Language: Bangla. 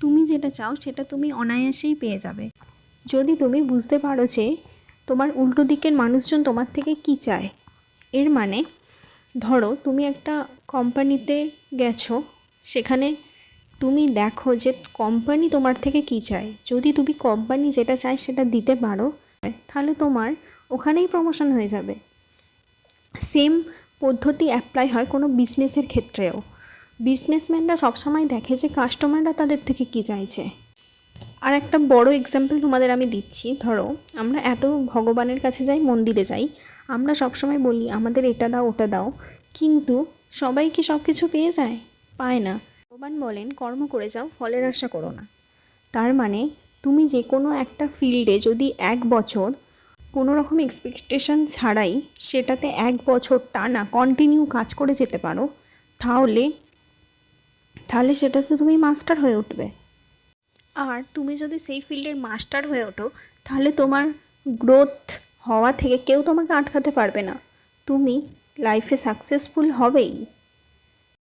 তুমি যেটা চাও সেটা তুমি অনায়াসেই পেয়ে যাবে। যদি তুমি বুঝতে পারো যে তোমার উল্টো দিকের মানুষজন তোমার থেকে কী চায়, এর মানে ধরো তুমি একটা কোম্পানিতে গেছো, সেখানে তুমি দেখো যে কোম্পানি তোমার থেকে কী চায়। যদি তুমি কোম্পানি যেটা চায় সেটা দিতে পারো, তাহলে তোমার ওখানেই প্রমোশন হয়ে যাবে। সেম পদ্ধতি অ্যাপ্লাই হয় কোনো বিজনেসের ক্ষেত্রেও। বিজনেসম্যানরা সবসময় দেখে যে কাস্টমাররা তাদের থেকে কী চাইছে। আর একটা বড় এক্সাম্পল তোমাদের আমি দিচ্ছি। ধরো, আমরা এত ভগবানের কাছে যাই, মন্দিরে যাই, আমরা সবসময় বলি, আমাদের এটা দাও, ওটা দাও। কিন্তু সবাই কি সব কিছু পেয়ে যায়? পায় না। ভগবান বলেন, কর্ম করে যাও, ফলের আশা করো না। তার মানে তুমি যে কোনো একটা ফিল্ডে যদি এক বছর কোনো রকম এক্সপেকটেশন ছাড়াই সেটাতে এক বছর টানা কন্টিনিউ কাজ করে যেতে পারো, তাহলে তাহলে সেটা তো তুমি মাস্টার হয়ে উঠবে। আর তুমি যদি সেই ফিল্ডের মাস্টার হয়ে ওঠো, তাহলে তোমার গ্রোথ হওয়া থেকে কেউ তোমাকে আটকাতে পারবে না। তুমি লাইফে সাকসেসফুল হবেই।